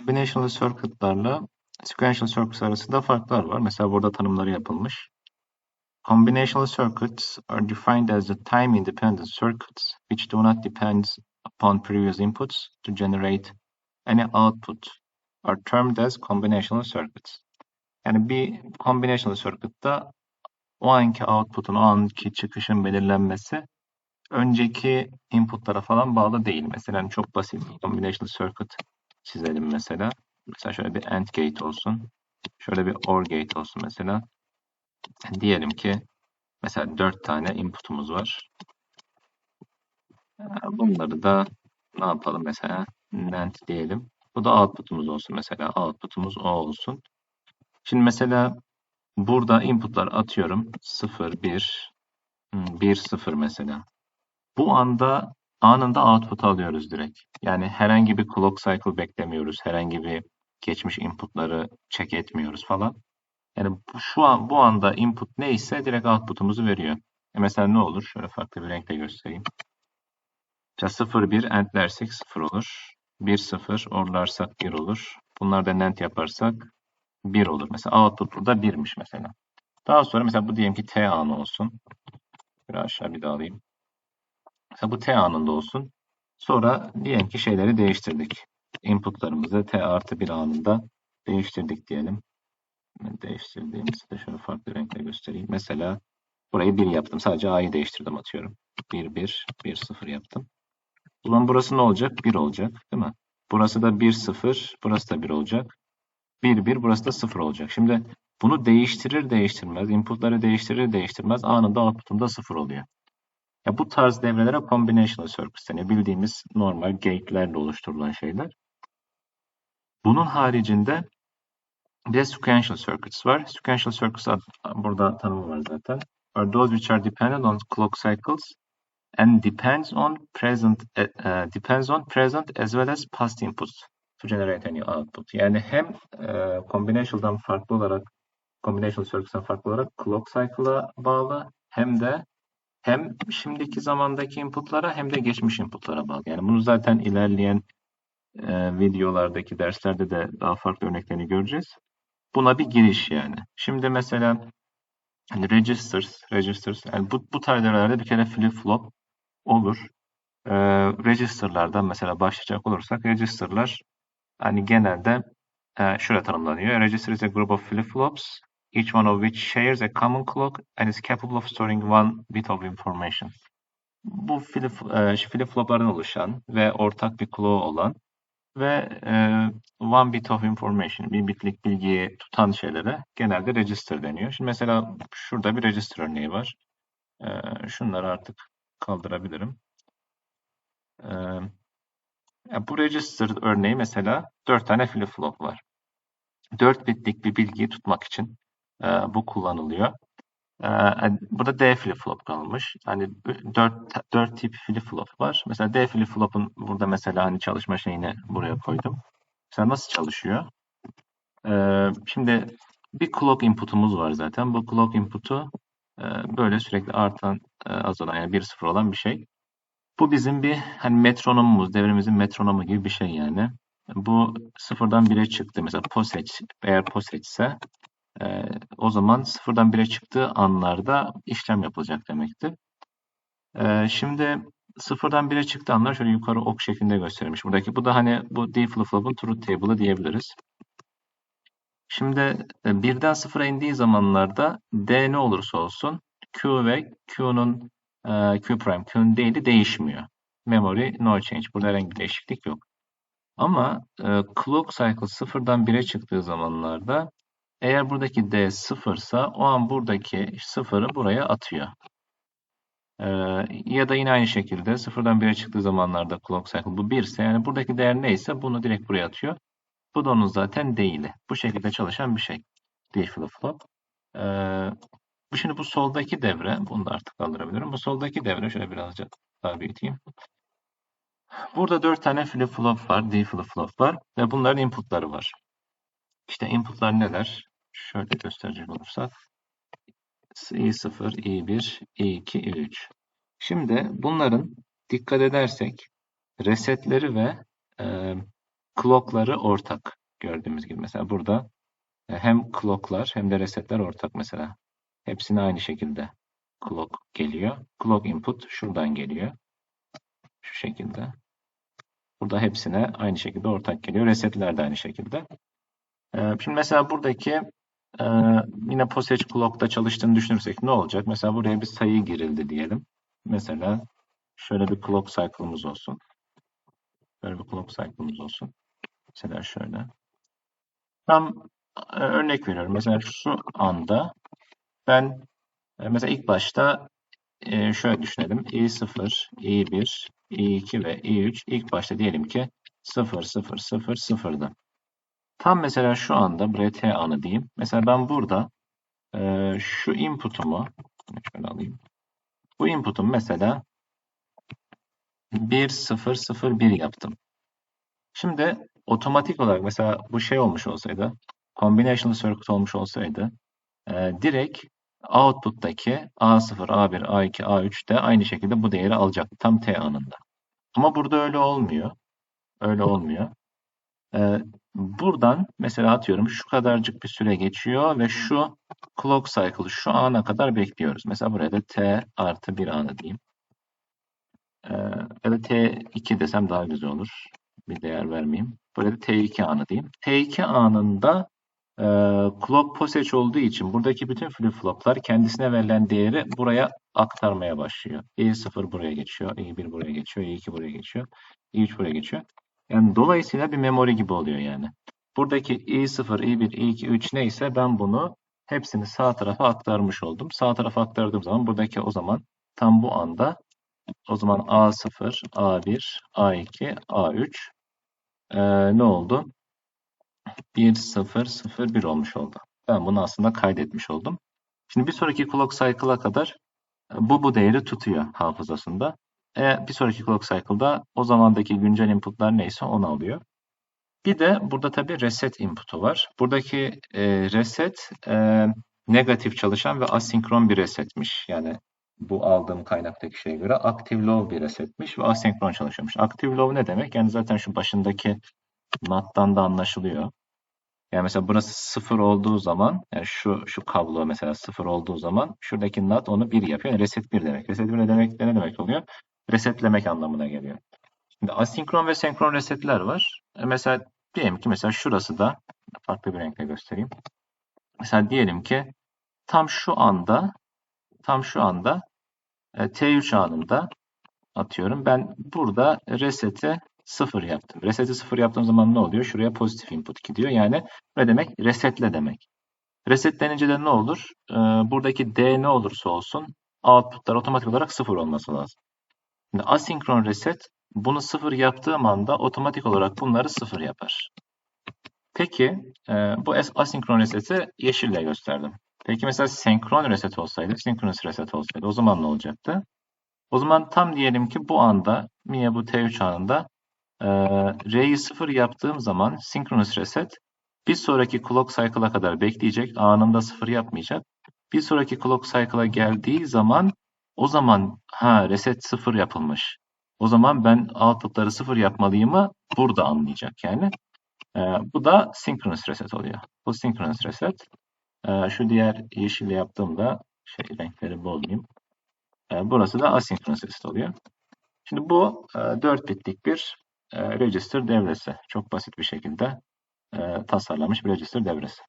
Combinational circuit'larla sequential circuits arasında farklar var. Mesela burada tanımları yapılmış. Combinational circuits are defined as the time-independent circuits which do not depend upon previous inputs to generate any output are termed as combinational circuits. Yani bir combinational circuit'ta o anki output'un, o anki çıkışın belirlenmesi önceki inputlara falan bağlı değil. Mesela hani çok basit bir combinational circuit çizelim mesela. Mesela şöyle bir AND gate olsun. Şöyle bir OR gate olsun mesela. Diyelim ki mesela 4 tane input'umuz var. Bunları da ne yapalım mesela NAND diyelim. Bu da output'umuz olsun mesela. Output'umuz o olsun. Şimdi mesela burada input'lar atıyorum. 0, 1, 1, 0 mesela. Bu anda anında output alıyoruz direkt. Yani herhangi bir clock cycle beklemiyoruz. Herhangi bir geçmiş inputları check etmiyoruz falan. Yani şu an bu anda input neyse direkt output'umuzu veriyor. E mesela ne olur? Şöyle farklı bir renkle göstereyim. Mesela 0 1 endlersek 0 olur. 1 0 orlarsak 1 olur. Bunlar da NAND yaparsak 1 olur. Mesela output burada 1'miş mesela. Daha sonra mesela bu diyelim ki T anı olsun. Biraz aşağı bir daha alayım. Bu T anında olsun. Sonra diyelim ki şeyleri değiştirdik. Inputlarımızı T artı 1 anında değiştirdik diyelim. Değiştirdiğimizde şöyle farklı renkle göstereyim. Mesela burayı 1 yaptım. Sadece A'yı değiştirdim atıyorum. 1, 1, 1, 0 yaptım. O burası ne olacak? 1 olacak. Değil mi? Burası da 1, 0. Burası da 1 olacak. 1, 1. Burası da 0 olacak. Şimdi bunu değiştirir değiştirmez, inputları değiştirir değiştirmez anında output'umda 0 oluyor. Ya bu tarz devrelere combinational circuits deniyor. Bildiğimiz normal gate'lerle oluşturulan şeyler. Bunun haricinde bir de sequential circuits var. Sequential circuits burada tanımı var zaten. Are those which are dependent on clock cycles and depends on present uh, depends on present as well as past inputs to generate any output. Yani hem e, combinational'dan farklı olarak combinational circuits'tan farklı olarak clock cycle'a bağlı hem de hem şimdiki zamandaki inputlara hem de geçmiş inputlara bağlı. Yani bunu zaten ilerleyen e, videolardaki derslerde de daha farklı örneklerini göreceğiz. Buna bir giriş yani. Şimdi mesela hani registers, registers yani bu, bu tarz bir kere flip flop olur. E, registerlardan mesela başlayacak olursak registerlar hani genelde e, şöyle tanımlanıyor. Register is a group of flip flops each one of which shares a common clock and is capable of storing one bit of information. Bu flip, e, oluşan ve ortak bir clock olan ve e, one bit of information, bir bitlik bilgiyi tutan şeylere genelde register deniyor. Şimdi mesela şurada bir register örneği var. E, şunları artık kaldırabilirim. E, bu register örneği mesela 4 tane flip flop var. 4 bitlik bir bilgiyi tutmak için e, bu kullanılıyor. E, burada D flip flop kalmış. Hani 4 4 tip flip flop var. Mesela D flip flop'un burada mesela hani çalışma şeyini buraya koydum. Mesela nasıl çalışıyor? E, şimdi bir clock input'umuz var zaten. Bu clock input'u e, böyle sürekli artan, e, azalan yani 1-0 olan bir şey. Bu bizim bir hani metronomumuz, devremizin metronomu gibi bir şey yani. Bu sıfırdan 1'e çıktı. Mesela POSEç, eğer POSEç ise e, o zaman sıfırdan 1'e çıktığı anlarda işlem yapılacak demektir. E, şimdi sıfırdan 1'e çıktığı anlar şöyle yukarı ok şeklinde gösterilmiş. Buradaki bu da hani bu D flip-flop'un truth table'ı diyebiliriz. Şimdi e, birden sıfıra indiği zamanlarda D ne olursa olsun Q ve Q'nun e, Q prime Q'nun değeri değişmiyor. Memory no change. Burada herhangi bir değişiklik yok. Ama e, clock cycle sıfırdan 1'e çıktığı zamanlarda eğer buradaki D sıfırsa o an buradaki sıfırı buraya atıyor. Ee, ya da yine aynı şekilde sıfırdan 1'e çıktığı zamanlarda clock cycle bu 1 ise yani buradaki değer neyse bunu direkt buraya atıyor. Bu da onun zaten değili. Bu şekilde çalışan bir şey. D flip flop. Ee, bu şimdi bu soldaki devre, bunu da artık kaldırabilirim. Bu soldaki devre şöyle birazcık daha büyüteyim. Burada 4 tane flip flop var, D flip flop var ve bunların inputları var. İşte inputlar neler? Şöyle gösterecek olursak i0, i1, i2, i3. Şimdi bunların dikkat edersek resetleri ve e, clock'ları ortak. Gördüğümüz gibi mesela burada e, hem clock'lar hem de resetler ortak mesela. Hepsine aynı şekilde clock geliyor. Clock input şuradan geliyor. Şu şekilde. Burada hepsine aynı şekilde ortak geliyor. Resetler de aynı şekilde. Ee, şimdi mesela buradaki e, yine posage clock'ta çalıştığını düşünürsek ne olacak? Mesela buraya bir sayı girildi diyelim. Mesela şöyle bir clock cycle'ımız olsun. Böyle bir clock cycle'ımız olsun. Mesela şöyle. Tam e, örnek veriyorum. Mesela şu anda ben e, mesela ilk başta e, şöyle düşünelim. i0, i1, i2 ve i3 ilk başta diyelim ki 0, 0, 0, 0'dı. Tam mesela şu anda buraya t anı diyeyim. Mesela ben burada e, şu input'umu şöyle alayım. Bu input'um mesela 1, 0, 0, 1 yaptım. Şimdi otomatik olarak mesela bu şey olmuş olsaydı, combinational circuit olmuş olsaydı, e, direkt output'taki A0, A1, A2, A3 de aynı şekilde bu değeri alacaktı tam t anında. Ama burada öyle olmuyor. Öyle olmuyor. E, buradan mesela atıyorum şu kadarcık bir süre geçiyor ve şu clock cycle şu ana kadar bekliyoruz. Mesela buraya da t artı 1 anı diyeyim. E, ya da t2 desem daha güzel olur. Bir değer vermeyeyim. Böyle de t2 anı diyeyim. t2 anında e, clock passage olduğu için buradaki bütün flip floplar kendisine verilen değeri buraya aktarmaya başlıyor. i0 buraya geçiyor, i1 buraya geçiyor, i2 buraya geçiyor, i3 buraya geçiyor. Yani dolayısıyla bir memory gibi oluyor yani. Buradaki i0, i1, i2, i3 neyse ben bunu hepsini sağ tarafa aktarmış oldum. Sağ tarafa aktardığım zaman buradaki o zaman tam bu anda o zaman A0, A1, A2, A3 e, ne oldu? 1, 0, 0, 1 olmuş oldu. Ben bunu aslında kaydetmiş oldum. Şimdi bir sonraki clock cycle'a kadar bu bu değeri tutuyor hafızasında. E, bir sonraki clock cycle'da o zamandaki güncel inputlar neyse onu alıyor. Bir de burada tabii reset input'u var. Buradaki e, reset e, negatif çalışan ve asinkron bir resetmiş. Yani bu aldığım kaynaktaki şeye göre active low bir resetmiş ve asenkron çalışıyormuş. Active low ne demek? Yani zaten şu başındaki NAT'tan da anlaşılıyor. Yani mesela burası sıfır olduğu zaman, yani şu şu kablo mesela sıfır olduğu zaman şuradaki NAT onu bir yapıyor. Yani reset bir demek. Reset bir ne demek? Ne demek oluyor? Resetlemek anlamına geliyor. Şimdi asinkron ve senkron resetler var. E mesela diyelim ki mesela şurası da farklı bir renkle göstereyim. Mesela diyelim ki tam şu anda tam şu anda e, T3 anında atıyorum. Ben burada reset'i 0 yaptım. Reset'i 0 yaptığım zaman ne oluyor? Şuraya pozitif input gidiyor. Yani ne demek? Resetle demek. Resetlenince de ne olur? Ee, buradaki D ne olursa olsun outputlar otomatik olarak 0 olması lazım. Şimdi asinkron reset bunu 0 yaptığım anda otomatik olarak bunları 0 yapar. Peki e, bu asinkron reseti yeşille gösterdim. Peki mesela senkron reset olsaydı, sinkronous reset olsaydı o zaman ne olacaktı? O zaman tam diyelim ki bu anda, yine bu T3 anında e, R'yi 0 yaptığım zaman synchronous reset bir sonraki clock cycle'a kadar bekleyecek. Anında 0 yapmayacak. Bir sonraki clock cycle'a geldiği zaman o zaman ha reset 0 yapılmış. O zaman ben output'ları 0 yapmalıyımı burada anlayacak yani. E, bu da synchronous reset oluyor. Bu synchronous reset. E, şu diğer yeşille yaptığımda şey renkleri bozmayayım. E, burası da asynchronous reset oluyor. Şimdi bu e, 4 bitlik bir e, register devresi. Çok basit bir şekilde e, tasarlanmış bir register devresi.